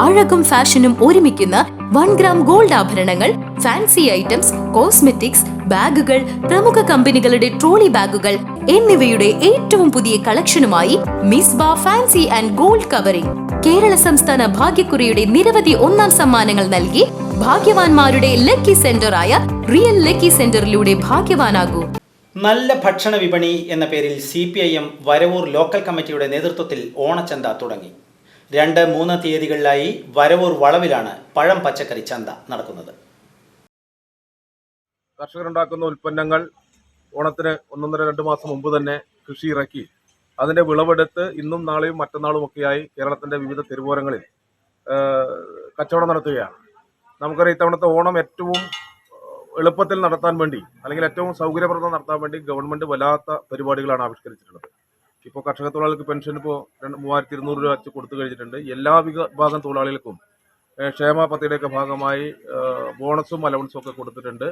അഴകും ഫാഷനും ഒരുമിക്കുന്ന one gram gold ആഭരണങ്ങൾ ഫാൻസി ഐറ്റംസ് കോസ്മെറ്റിക്സ് ബാഗുകൾ പ്രമുഖ കമ്പനികളുടെ ട്രോളി ബാഗുകൾ എന്നിവയുടെ ഏറ്റവും പുതിയ കളക്ഷനുമായി മിസ് ബാ fancy and gold covering. Kerala സംസ്ഥാന ഭാഗ്യക്കുറിയുടെ നിരവധി ഒന്നാം സമ്മാനങ്ങൾ നൽകി ഭാഗ്യവാന്മാരുടെ ലക്കി സെന്ററായ റിയൽ ലക്കി സെന്ററിലൂടെ ഭാഗ്യവാനാകൂ. നല്ല ഭക്ഷണ വിപണി എന്ന പേരിൽ C P I M Varavoor local കമ്മിറ്റിയുടെ നേതൃത്വത്തിൽ ഓണച്ചന്ത തുടങ്ങി. രണ്ട് മൂന്ന് തീയതികളിലായി വരവൂർ വളവിലാണ് പഴം പച്ചക്കറി ചന്ത നടക്കുന്നത്. കർഷകരുണ്ടാക്കുന്ന ഉൽപ്പന്നങ്ങൾ ഓണത്തിന് ഒന്നൊന്നര രണ്ട് മാസം മുമ്പ് തന്നെ കൃഷി ഇറക്കി. അതിന്റെ വിളവെടുത്ത് ഇന്നും നാളെയും മറ്റന്നാളും ഒക്കെയായി കേരളത്തിന്റെ വിവിധ തെരുവോരങ്ങളിൽ കച്ചവടം നടത്തുകയാണ്. നമുക്കറിയാം ഇത്തവണത്തെ ഓണം ഏറ്റവും എളുപ്പത്തിൽ നടത്താൻ വേണ്ടി അല്ലെങ്കിൽ ഏറ്റവും സൗകര്യപ്രദം നടത്താൻ വേണ്ടി ഗവൺമെന്റ് വല്ലാത്ത പരിപാടികളാണ് ആവിഷ്കരിച്ചിട്ടുള്ളത്. ഇപ്പോൾ കർഷക തൊഴിലാളികൾക്ക് പെൻഷൻ ഇപ്പോൾ രണ്ട് മൂവായിരത്തി ഇരുന്നൂറ് രൂപ വെച്ച് കൊടുത്തു കഴിഞ്ഞിട്ടുണ്ട്. എല്ലാ വിഭാഗം തൊഴിലാളികൾക്കും ക്ഷേമ പദ്ധതിയുടെയൊക്കെ ഭാഗമായി ബോണസും അലവൻസും ഒക്കെ കൊടുത്തിട്ടുണ്ട്.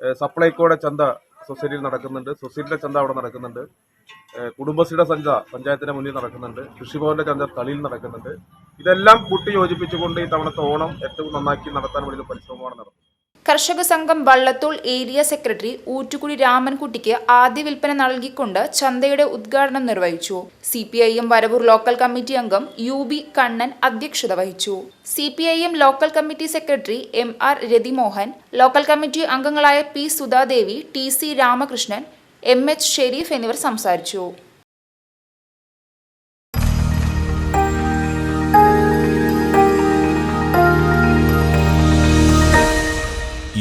ഏഹ് സപ്ലൈകോയുടെ ചന്ത സൊസൈറ്റിയിൽ നടക്കുന്നുണ്ട്. സൊസൈറ്റിയുടെ ചന്ത അവിടെ നടക്കുന്നുണ്ട്. കുടുംബശ്രീയുടെ ചന്ത പഞ്ചായത്തിന്റെ മുന്നിൽ നടക്കുന്നുണ്ട്. കൃഷിഭവന്റെ ചന്ത തളിയിൽ നടക്കുന്നുണ്ട്. ഇതെല്ലാം കൂട്ടി യോജിപ്പിച്ചുകൊണ്ട് ഈ തവണത്തെ ഓണം ഏറ്റവും നന്നാക്കി നടത്താൻ വേണ്ടി പരിശ്രമമാണ് നടത്തുന്നത്. കർഷക സംഘം വള്ളത്തോൾ ഏരിയ സെക്രട്ടറി ഊറ്റുകുടി രാമൻകുട്ടിക്ക് ആദ്യ വിൽപ്പന നൽകിക്കൊണ്ട് ചന്തയുടെ ഉദ്ഘാടനം നിർവഹിച്ചു. C P I M Varavoor local committee അംഗം യു ബി കണ്ണൻ അധ്യക്ഷത വഹിച്ചു. C P I M local committee secretary M R Rathimohan local committee അംഗങ്ങളായ P Sudhadevi T C Ramakrishnan M H Sherif എന്നിവർ സംസാരിച്ചു.